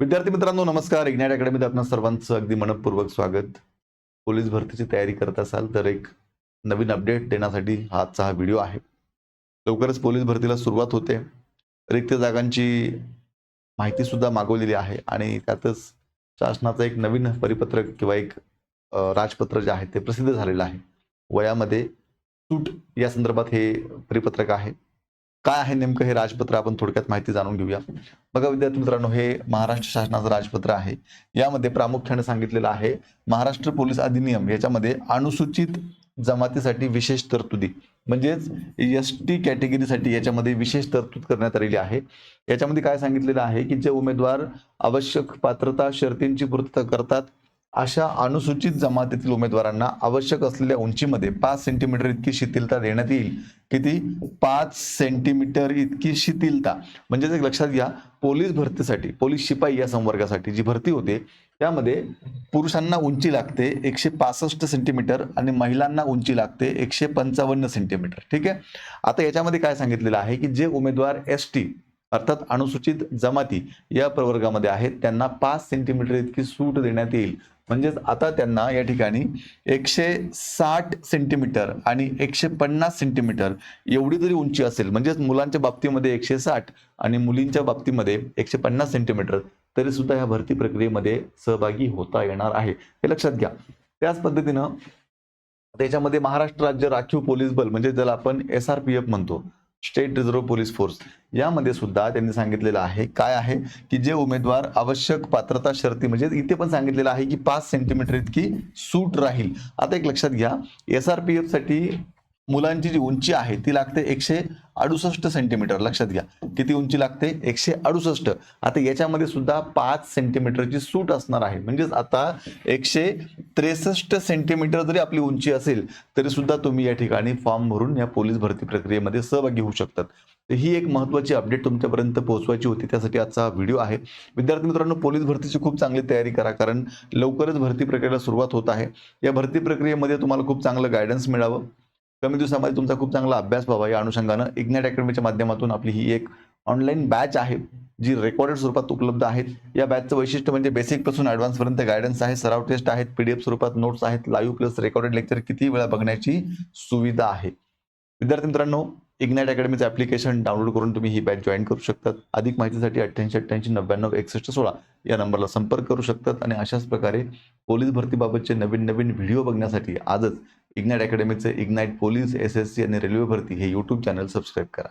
विद्यार्थी मित्रांनो नमस्कार. इग्नाइट अकॅडमीत आपण सर्वांचं अगदी मनपूर्वक स्वागत. पोलीस भरतीची तयारी करत असाल तर एक नवीन अपडेट देण्यासाठी आजचा हा व्हिडिओ आहे. लवकरच पोलीस भरतीला सुरुवात होते. रिक्त जागांची माहिती सुद्धा मागवलेली आहे आणि त्यातच शासनाचं एक नवीन परिपत्रक किंवा एक राजपत्र जे आहे ते प्रसिद्ध झालेलं आहे. वयामध्ये सूट या संदर्भात हे परिपत्रक आहे. काय आहे नेमकं हे राजपत्र? आपण थोडक्यात माहिती जाणून घेऊया. बघा विद्यार्थी मित्रांनो हे महाराष्ट्र शासनाचं राजपत्र आहे. यामध्ये प्रामुख्याने सांगितलेलं आहे महाराष्ट्र पोलीस अधिनियम याच्यामध्ये अनुसूचित जमातीसाठी विशेष तरतुदी म्हणजेच एस टी कॅटेगरीसाठी याच्यामध्ये विशेष तरतूद करण्यात आलेली आहे. याच्यामध्ये काय सांगितलेलं आहे की जे उमेदवार आवश्यक पात्रता शर्तींची पूर्तता करतात अशा अनुसूचित जमातीतील उमेदवारांना आवश्यक असलेल्या उंचीमध्ये पाच सेंटीमीटर इतकी शिथिलता देण्यात येईल. किती? पाच सेंटीमीटर इतकी शिथिलता. म्हणजेच एक लक्षात घ्या पोलीस भरतीसाठी पोलीस शिपाई या संवर्गासाठी जी भरती होते त्यामध्ये पुरुषांना उंची लागते एकशे पासष्ट सेंटीमीटर आणि महिलांना उंची लागते एकशे पंचावन्न सेंटीमीटर ठीक आहे? आता याच्यामध्ये काय सांगितलेलं आहे की जे उमेदवार एस टी अर्थात अनुसूचित जमाती या प्रवर्गामध्ये आहेत त्यांना पाच सेंटीमीटर इतकी सूट देण्यात येईल. म्हणजेच आता त्यांना या ठिकाणी एकशे साठ सेंटीमीटर आणि एकशे पन्नास सेंटीमीटर एवढी जरी उंची असेल म्हणजेच मुलांच्या बाबतीमध्ये एकशे साठ आणि मुलींच्या बाबतीमध्ये एकशे पन्नास सेंटीमीटर तरी सुद्धा ह्या भरती प्रक्रियेमध्ये सहभागी होता येणार आहे. हे लक्षात घ्या. त्याच पद्धतीनं त्याच्यामध्ये महाराष्ट्र राज्य राखीव पोलीस बल म्हणजे ज्याला आपण एस आर पी एफ म्हणतो स्टेट रिझर्व्ह पोलीस फोर्स यामध्ये सुद्धा त्यांनी सांगितलेलं आहे काय आहे की जे उमेदवार आवश्यक पात्रता शर्ती म्हणजे इथे पण सांगितलेलं आहे की पाच सेंटीमीटर इतकी सूट राहील. आता एक लक्षात घ्या एस आर पी एफसाठी मुलांची जी उंची आहे ती लागते एकशे अडुसष्ट सेंटीमीटर लक्षात घ्या किती उंची लागते? एकशे अडुसष्ट. आता याच्यामध्ये सुद्धा पाच सेंटीमीटरची सूट असणार आहे. म्हणजेच आता एकशे त्रेसष्ट सेंटीमीटर जरी आपली उंची असेल तरी सुद्धा तुम्ही या ठिकाणी फॉर्म भरून या पोलीस भरती प्रक्रियेमध्ये सहभागी होऊ शकतात. तर ही एक महत्त्वाची अपडेट तुमच्यापर्यंत पोहोचवायची होती. त्यासाठी आजचा हा व्हिडिओ आहे. विद्यार्थी मित्रांनो पोलीस भरतीची खूप चांगली तयारी करा कारण लवकरच भरती प्रक्रियेला सुरुवात होत आहे. या भरती प्रक्रियेमध्ये तुम्हाला खूप चांगलं गायडन्स मिळावं. कमी दिवसामध्ये तुमचा खूप चांगला अभ्यास व्हावा. या अनुषंगानं इग्नॅट अकॅडमीच्या माध्यमातून आपली ही एक ऑनलाईन बॅच आहे. जी रेकॉर्डेड स्वरूपात उपलब्ध आहेत. या बॅचचं वैशिष्ट्य म्हणजे बेसिकपासून ॲडव्हान्सपर्यंत गायडन्स आहे सराव टेस्ट आहेत पीडीएफ स्वरूपात नोट्स आहेत लाईव्ह प्लस रेकॉर्डेड लेक्चर किती वेळा बघण्याची सुविधा आहे. विद्यार्थी मित्रांनो इग्नाइट अकॅडमीचं ॲप्लिकेशन डाउनलोड करून तुम्ही ही बॅच जॉईन करू शकतात. अधिक माहितीसाठी अठ्ठ्याऐंशी अठ्ठ्याऐंशी नव्याण्णव एकसष्ट सोळा या नंबरला संपर्क करू शकतात आणि अशाच प्रकारे पोलीस भरतीबाबतचे नवीन नवीन व्हिडिओ बघण्यासाठी आजच ignite अकॅडमीचे Ignite police S S C आणि रेल्वे भरती हे यूट्यूब चॅनल सबस्क्राईब करा.